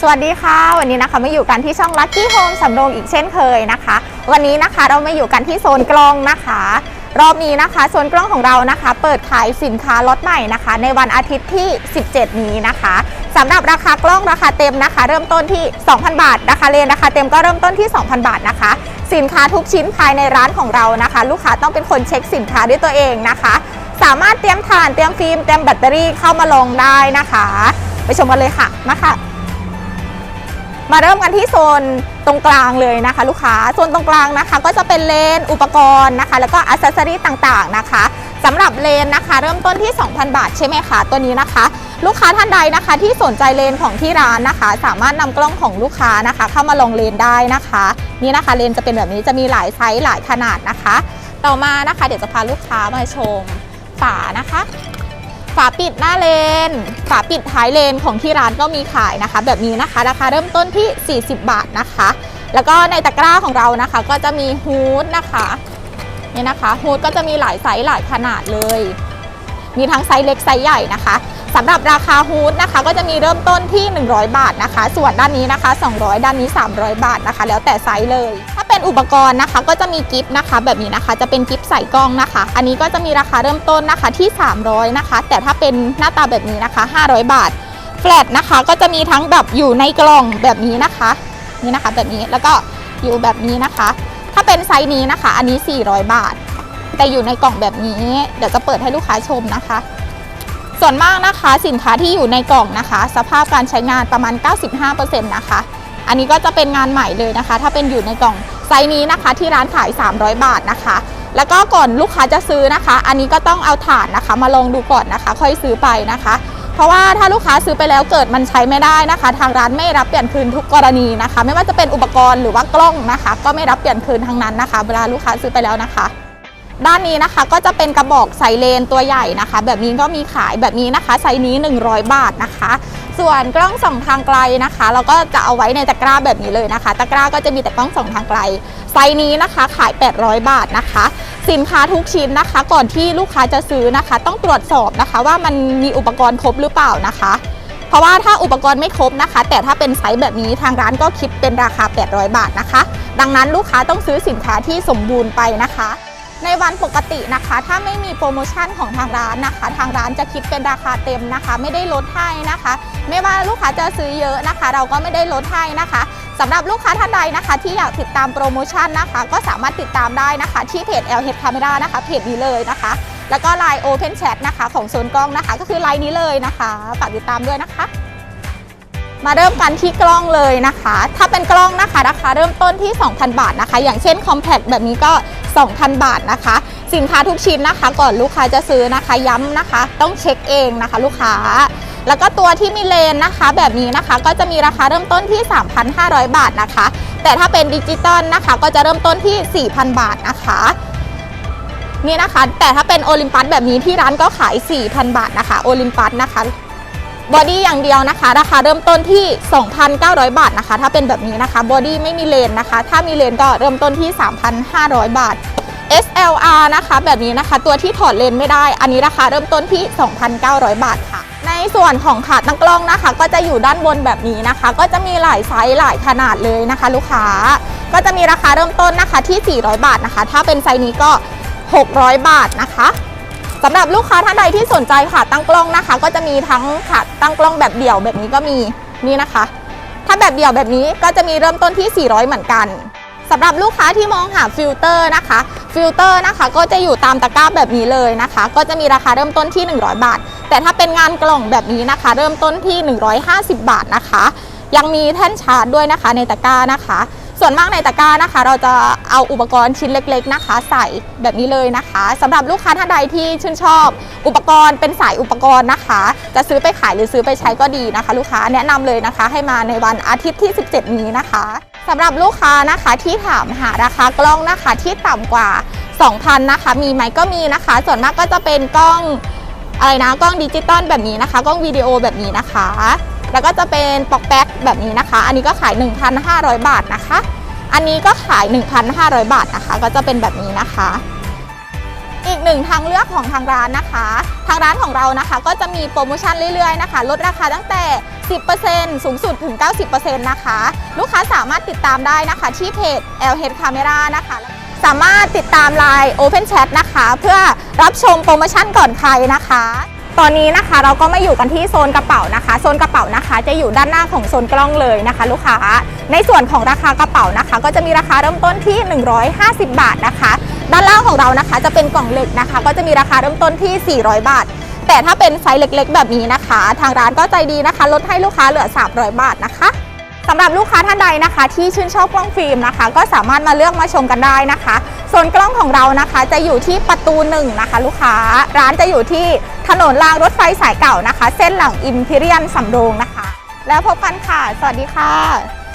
สวัสดีค่ะ วันนี้นะคะมาอยู่กันที่ช่อง Lucky Home สำโรงอีกเช่นเคยนะคะ วันนี้นะคะเรามาอยู่กันที่โซนกล้องนะคะ รอบนี้นะคะโซนกล้องของเรานะคะ เปิดขายสินค้าล็อตใหม่นะคะ ในวันอาทิตย์ที่ 17 นี้นะคะสำหรับราคากล้องราคาเต็มนะคะ เริ่มต้นที่ 2,000 บาทราคาเลนราคาเต็มก็เริ่มต้นที่ 2,000 บาทนะคะ สินค้าทุกชิ้นภายในร้านของเรานะคะ ลูกค้าต้องเป็นคนเช็คสินค้าด้วยตัวเองนะคะ สามารถเตรียมถ่านเตรียมฟิล์มเตรียมแบตเตอรี่เข้ามาลงได้นะคะ ไปชมกันเลยค่ะมาค่ะ มาเริ่มกันที่โซนตรงกลางเลยนะคะ ลูกค้าโซนตรงกลางนะคะ ก็จะเป็นเลนอุปกรณ์นะคะ แล้วก็อัซเซอรี่ต่างๆนะคะสำหรับเลนนะคะ เริ่มต้นที่ 2,000 บาทใช่ไหมคะตัวนี้นะคะ ลูกค้าท่านใดนะคะ ที่สนใจเลนของที่ร้านนะคะ สามารถนำกล้องของลูกค้านะคะ เข้ามาลงเลนได้นะคะ นี่นะคะเลนจะเป็นแบบนี้จะมีหลายไซส์หลายขนาดนะคะ ต่อมานะคะ เดี๋ยวจะพาลูกค้ามาชมฝานะคะ ฝาปิดหน้าเลน ฝาปิดท้ายเลนของที่ร้านก็มีขายนะคะ แบบนี้นะคะราคาเริ่มต้นที่ 40 บาทนะคะ แล้วก็ในตะกร้าของเรานะคะ ก็จะมีฮูดนะคะนี่นะคะฮูดก็จะมีหลายไซส์หลายขนาดเลย มีทั้งไซส์เล็กไซส์ใหญ่นะคะ สำหรับราคาฮูดนะคะ ก็จะมีเริ่มต้นที่ 100 บาทนะคะ ส่วนด้านนี้นะคะ 200 ด้านนี้ 300 บาทนะคะ แล้วแต่ไซส์เลย ถ้าเป็นอุปกรณ์นะคะ ก็จะมีกิฟต์นะคะ แบบนี้นะคะจะเป็นกิฟต์ใส่กล้องนะคะ อันนี้ก็จะมีราคาเริ่มต้นนะคะที่ 300 นะคะ แต่ถ้าเป็นหน้าตาแบบนี้นะคะ 500 บาทแฟลตนะคะ ก็จะมีทั้งแบบอยู่ในกล่องแบบนี้นะคะนี่นะคะ แบบนี้แล้วก็อยู่แบบนี้นะคะ ถ้าเป็นไซส์นี้นะคะ อันนี้ 400 บาท แต่อยู่ในกล่องแบบนี้ เดี๋ยวจะเปิดให้ลูกค้าชมนะคะ ส่วนมากนะคะสินค้าที่อยู่ในกล่องนะคะ สภาพการใช้งานประมาณ 95%นะคะ อันนี้ก็จะเป็นงานใหม่เลยนะคะ ถ้าเป็นอยู่ในกล่องไซส์นี้นะคะ ที่ร้านขาย 300 บาทนะคะ แล้วก็ก่อนลูกค้าจะซื้อนะคะ อันนี้ก็ต้องเอาถ่านนะคะ มาลองดูก่อนนะคะ ค่อยซื้อไปนะคะ เพราะว่าถ้าลูกค้าซื้อไปแล้วเกิดมันใช้ไม่ได้นะคะ ทางร้านไม่รับเปลี่ยนคืนทุกกรณีนะคะ ไม่ว่าจะเป็นอุปกรณ์หรือว่ากล้องนะคะ ก็ไม่รับเปลี่ยนคืนทั้งนั้นนะคะ เวลาลูกค้าซื้อไปแล้วนะคะ ด้านนี้นะคะก็จะเป็นกระบอกไซเลนตัวใหญ่นะคะ แบบนี้ก็มีขายแบบนี้นะคะไซส์นี้ 100 บาทนะคะ ส่วนกล้องส่องทางไกลนะคะ เราก็จะเอาไว้ในตะกร้าแบบนี้เลยนะคะ ตะกร้าก็จะมีแต่กล้องส่องทางไกล ไซส์นี้นะคะขาย 800 บาทนะคะ สินค้าทุกชิ้นนะคะ ก่อนที่ลูกค้าจะซื้อนะคะ ต้องตรวจสอบนะคะว่ามันมีอุปกรณ์ครบหรือเปล่านะคะ เพราะว่าถ้าอุปกรณ์ไม่ครบนะคะ แต่ถ้าเป็นไซส์แบบนี้ทางร้านก็คิดเป็นราคา 800 บาทนะคะ ดังนั้นลูกค้าต้องซื้อสินค้าที่สมบูรณ์ไปนะคะ ในวันปกตินะคะ ถ้าไม่มีโปรโมชั่นของทางร้านนะคะ ทางร้านจะคิดเป็นราคาเต็มนะคะ ไม่ได้ลดให้นะคะ ไม่ว่าลูกค้าจะซื้อเยอะนะคะ เราก็ไม่ได้ลดให้นะคะสำหรับลูกค้าท่านใดนะคะ ที่อยากติดตามโปรโมชั่นนะคะ ก็สามารถติดตามได้นะคะ ที่เพจ l h Camera นะคะเพจนี้เลยนะคะ แล้วก็ Line Open Chat นะคะ ของโซนกล้องนะคะ ก็คือไลน์นี้เลยนะคะฝากติดตามด้วยนะคะ มาเริ่มกันที่กล้องเลยนะคะ ถ้าเป็นกล้องนะคะราคาเริ่มต้นที่ 2,000 บาทนะคะ อย่างเช่น Compact แบบนี้ก็ 2,000 บาทนะคะ สินค้าทุกชิ้นนะคะ ก่อนลูกค้าจะซื้อนะคะ ย้ำนะคะ ต้องเช็คเองนะคะ ลูกค้า แล้วก็ตัวที่มีเลนนะคะ แบบนี้นะคะก็จะมีราคาเริ่มต้นที่ 3,500 บาทนะคะ แต่ถ้าเป็นดิจิตอลนะคะ ก็จะเริ่มต้นที่ 4,000 บาทนะคะนี่นะคะ แต่ถ้าเป็นโอลิมปัสแบบนี้ที่ร้านก็ขาย 4,000 บาทนะคะ โอลิมปัสนะคะ บอดี้อย่างเดียวนะคะ ราคาเริ่มต้นที่ 2,900 บาทนะคะ ถ้าเป็นแบบนี้นะคะ บอดี้ไม่มีเลนนะคะ ถ้ามีเลนก็เริ่มต้นที่ 3,500 บาท SLR นะคะแบบนี้นะคะ ตัวที่ถอดเลนไม่ได้ อันนี้ราคาเริ่มต้นที่ 2,900 บาทค่ะ ในส่วนของขาตั้งกล้องนะคะ ก็จะอยู่ด้านบนแบบนี้นะคะ ก็จะมีหลายไซส์หลายขนาดเลยนะคะ ลูกค้า ก็จะมีราคาเริ่มต้นนะคะที่ 400 บาทนะคะ ถ้าเป็นไซส์นี้ก็ 600 บาทนะคะ สำหรับลูกค้าท่านใดที่สนใจค่ะตั้งกล้องนะคะ ก็จะมีทั้งค่ะตั้งกล้องแบบเดี่ยวแบบนี้ก็มีนี่นะคะ ถ้าแบบเดี่ยวแบบนี้ก็จะมีเริ่มต้นที่ 400 เหมือนกันสำหรับลูกค้าที่มองหาฟิลเตอร์นะคะฟิลเตอร์นะคะก็จะอยู่ตามตะกร้าแบบนี้เลยนะคะ ก็จะมีราคาเริ่มต้นที่ 100 บาท แต่ถ้าเป็นงานกล่องแบบนี้นะคะ เริ่มต้นที่ 150 บาทนะคะ ยังมีแท่นชาร์จด้วยนะคะในตะกร้านะคะ ส่วนมากในตะกร้านะคะ เราจะเอาอุปกรณ์ชิ้นเล็ก ๆนะคะ ใส่แบบนี้เลยนะคะสำหรับลูกค้าท่านใดที่ชื่นชอบ อุปกรณ์เป็นสายอุปกรณ์นะคะ จะซื้อไปขายหรือซื้อไปใช้ก็ดีนะคะ ลูกค้าแนะนำเลยนะคะ ให้มาในวันอาทิตย์ที่ 17 นี้นะคะสำหรับลูกค้านะคะที่ถามหาราคากล้องนะคะที่ต่ำกว่า 2,000 นะคะ มีไหมก็มีนะคะ ส่วนมากก็จะเป็นกล้องอะไรนะกล้องดิจิตอลแบบนี้นะคะ กล้องวิดีโอแบบนี้นะคะ แล้วก็จะเป็นปอกแป๊กแบบนี้นะคะ อันนี้ก็ขาย 1,500 บาทนะคะ อันนี้ก็ขาย 1,500 บาทนะคะ ก็จะเป็นแบบนี้นะคะ อีกหนึ่งทางเลือกของทางร้านนะคะ ทางร้านของเรานะคะ ก็จะมีโปรโมชั่นเรื่อยๆนะคะ ลดราคาตั้งแต่ 10%สูงสุดถึง 90%นะคะ ลูกค้าสามารถติดตามได้นะคะที่เพจ LH Camera นะคะสามารถติดตาม Line Open Chat นะคะ เพื่อรับชมโปรโมชั่นก่อนใครนะคะ ตอนนี้นะคะเราก็มาอยู่กันที่โซนกระเป๋านะคะ โซนกระเป๋านะคะ จะอยู่ด้านหน้าของโซนกล้องเลยนะคะ ลูกค้า ในส่วนของราคากระเป๋านะคะ ก็จะมีราคาเริ่มต้นที่ 150 บาทนะคะ ด้านล่างของเรานะคะ จะเป็นกล่องเหล็กนะคะ ก็จะมีราคาเริ่มต้นที่ 400 บาท แต่ถ้าเป็นไซส์เล็กๆ แบบนี้นะคะ ทางร้านก็ใจดีนะคะ ลดให้ลูกค้าเหลือ 300 บาทนะคะสำหรับลูกค้าท่านใดนะคะ ที่ชื่นชอบกล้องฟิล์มนะคะ ก็สามารถมาเลือกมาชมกันได้นะคะ โซนกล้องของเรานะคะจะอยู่ที่ประตูหนึ่งนะคะ ลูกค้าร้านจะอยู่ที่ถนนรางรถไฟสายเก่านะคะ เส้นหลังอิมพีเรียนสำโรงนะคะ แล้วพบกันค่ะ สวัสดีค่ะ